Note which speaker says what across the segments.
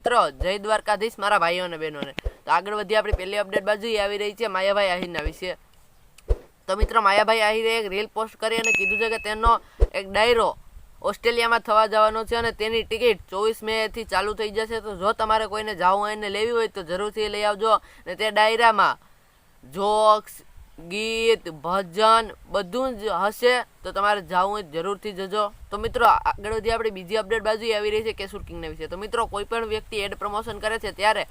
Speaker 1: મિત્રો, જય દ્વારકાધીશ મારા ભાઈઓ અને બહેનોને. તો આગળ વધી આપણી પહેલી અપડેટ બાજુ આવી રહી છે માયાભાઈ આહિરના વિશે. તો મિત્રો, માયાભાઈ આહિરે એક રીલ પોસ્ટ કરી અને કીધું છે કે તેનો એક ડાયરો ઓસ્ટ્રેલિયામાં થવા જવાનો છે અને તેની ટિકિટ ચોવીસ મેથી ચાલુ થઈ જશે. તો જો તમારે કોઈને જવું હોય ને લેવી હોય તો જરૂરથી લઈ આવજો. અને તે ડાયરામાં જોક્સ ગીત, ભજન બધું જ હશે, તો તમારે જવું જરૂરથી જજો. તો મિત્રો, આગળ વધી આપણે બીજી અપડેટ બાજુ આવી રહી છે કેશુર કિંગના વિશે. તો મિત્રો, કોઈ પણ વ્યક્તિ એડ પ્રમોશન કરે છે, ત્યારે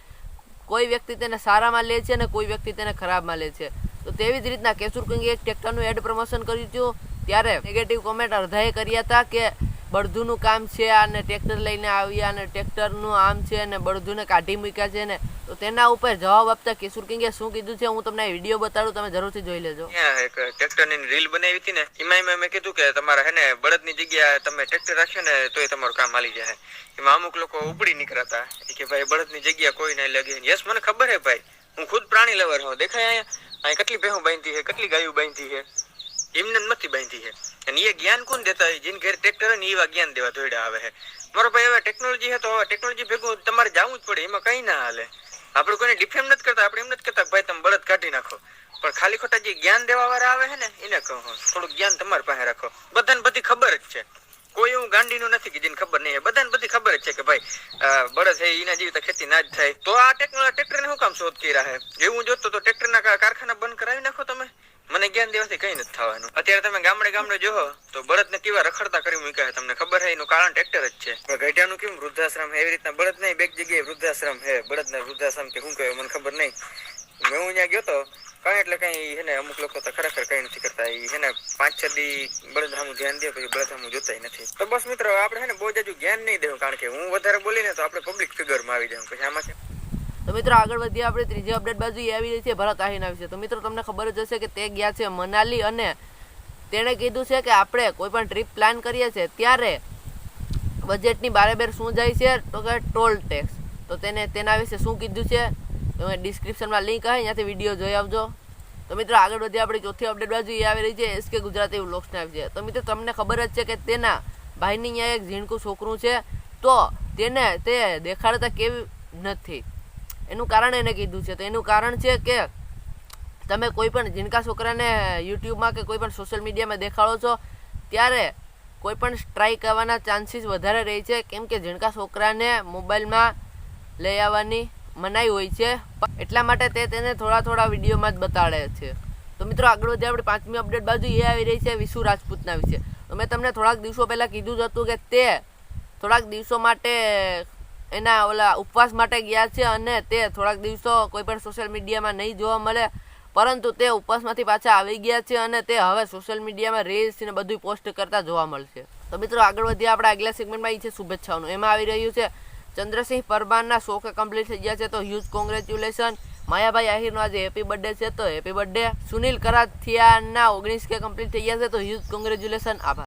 Speaker 1: કોઈ વ્યક્તિ તેને સારામાં લે છે અને કોઈ વ્યક્તિ તેને ખરાબમાં લે છે. તો તેવી જ રીતના કેશુર કિંગે એક ટ્રેક્ટરનું એડ પ્રમોશન કર્યું હતું. ત્યારે નેગેટિવ કોમેન્ટ અડધાએ કર્યા હતા કે બળદુનું કામ છે અને ટ્રેક્ટર લઈને આવ્યા અને ટ્રેક્ટરનું આમ છે અને બળદુને કાઢી મૂક્યા છે ને, તો તેના ઉપર જવાબ આપતા કિશોર કિંગે શું કીધું છે? હું તમને વીડિયો બતાડું, તમે જરૂરથી જોઈ લેજો.
Speaker 2: એક ટ્રેક્ટરની રીલ બનાવી હતી ને, એમાં મેં કીધું કે તમારે હે ને, બળદની જગ્યાએ તમે ટ્રેક્ટર રાખ્યો ને તો એ તમારું કામ હાલી જાય. એમાં અમુક લોકો ઉપડી નીકળતા કે ભાઈ, બળદની જગ્યા કોઈ નહીં લાગે. યસ, મને ખબર હે ભાઈ, હું ખુદ પ્રાણી લવર હું દેખાય અહીંયા અહીં કેટલી ભેહું બાંધી છે કેટલી ગાયું બાંધી છે એમને નથી બાંધી છે અને એ જ્ઞાન કોણ દેતા હોય? જેને ઘેર ટ્રેક્ટર હોય ને એવા જ્ઞાન દેવા દોડ્યા આવે છે મારો ભાઈ હવે ટેકનોલોજી છે તો હવે ટેકનોલોજી ભેગું તમારે જવું જ પડે, એમાં કઈ ના હાલે. આપણે કોઈને ડિફેમ નથી કરતા, આપણે એમ નથી કરતા ભાઈ તમે બળદ કાઢી નાખો. પણ ખાલી ખોટા જે જ્ઞાન દેવા વાળા આવે છે ને, એને કહો થોડુંક જ્ઞાન તમારી પાસે રાખો. બધાને બધી ખબર જ છે. કોઈ એવું ગાંડીનું નથી કે જેને ખબર નહીં બધાને બધી ખબર જ છે કે ભાઈ બળદ છે એના જેવી તો ખેતી ના જ થાય. તો આ ટેકનોલોજી ટ્રેક્ટરને શું કામ શોધ કર્યા છે એવું જોતો તો ટ્રેક્ટરના કારખાના બંધ કરાવી નાખો તમે? મને જ્ઞાન દેવાથી કઈ નથી થવાનું. અત્યારે તમે ગામડે ગામડે જોહો, તો બળદ ને કેવા રખડતા કરી મૂક્યા તમને ખબર હે એનું કારણ ટ્રેક્ટર જ છે. ગઈઢાનું કેમ વૃદ્ધાશ્રમ એવી રીતના બળદ નહીં બે જગ્યાએ વૃદ્ધાશ્રમ હે બળદ ને વૃદ્ધાશ્રમ કે શું કહ્યું મને ખબર નહીં. મેં હું ત્યાં ગયો તો, કઈ એટલે કઈ હે ને, અમુક લોકો તો ખરેખર કઈ નથી કરતા. એને હે પાંચ છ દી બળદ સામું ધ્યાન દે, પછી બળદ સામું જોતાય નથી. તો બસ મિત્રો, આપણે હે ને બહુ જાજુ જ્ઞાન નહીં દેવું, કારણ કે હું વધારે બોલીને તો આપણે પબ્લિક ફિગરમાં આવી જાઉં. પછી આમાં
Speaker 1: તો મિત્રો આગળ વધીએ, આપણે ત્રીજી અપડેટ બાજુ આવી રહી છે, ભરત આહીના વિશે. તો મિત્રો તમને ખબર જ હશે કે તે ગયા છે મનાલી અને તેણે કીધું છે કે આપણે કોઈ પણ ટ્રીપ પ્લાન કરીએ છીએ, ત્યારે બજેટની બારેબેર શું જાય છે તો કે ટોલ ટેક્સ. તો તેને, તેના વિશે શું કીધું છે તમે ડિસ્ક્રિપ્શનમાં લિંક આવે ત્યાંથી વીડિયો જોઈ આવજો. તો મિત્રો આગળ વધીએ, આપણી ચોથી અપડેટ બાજુ એ આવી રહી છે એસકે ગુજરાતી વ્લોગ્સને આવી છે. તો મિત્રો તમને ખબર જ છે કે તેના ભાઈની અહીંયા એક ઝીણકું છોકરું છે, તો તેને તે દેખાડતા કેવી નથી. એનું કારણ એને કીધું છે. તો એનું કારણ છે કે તમે કોઈ પણ જીનકા છોકરાને યુટ્યુબમાં કે કોઈ પણ સોશિયલ મીડિયામાં દેખાડો છો, ત્યારે કોઈ પણ સ્ટ્રાઇક આવવાના ચાન્સીસ વધારે રહે છે. કેમ કે જીણકા છોકરાને મોબાઈલમાં લઈ આવવાની મનાઈ હોય છે. એટલા માટે તે તેને થોડા થોડા વિડીયોમાં જ બતાડે છે. તો મિત્રો, આગળ વધી આપણે પાંચમી અપડેટ બાજુ. એ આવી રહી છે વિશુ રાજપૂતના વિશે. તો મેં તમને થોડાક દિવસો પહેલાં કીધું જ હતું કે તે થોડાક દિવસો માટે એના ઓલા ઉપવાસ માટે ગયા છે અને તે થોડાક દિવસો કોઈ પણ સોશિયલ મીડિયામાં નહીં જોવા મળે. પરંતુ તે ઉપવાસમાંથી પાછા આવી ગયા છે અને તે હવે સોશિયલ મીડિયામાં રીલ્સ ને બધું પોસ્ટ કરતા જોવા મળશે. તો મિત્રો આગળ વધીએ આપણે આગલા સેગમેન્ટમાં એ છે શુભેચ્છાઓનું. એમાં આવી રહ્યું છે, ચંદ્રસિંહ પરમારના શોખ કમ્પ્લીટ થઈ ગયા છે તો હ્યુજ કોંગ્રેચ્યુલેશન માયાભાઈ આહિરનો આજે હેપી બર્થડે છે તો હેપી બર્થડે સુનિલ કરાથિયાના ઓગણીસ કે કમ્પ્લીટ થઈ ગયા છે તો હ્યુજ કોંગ્રેચ્યુલેશન આભાર.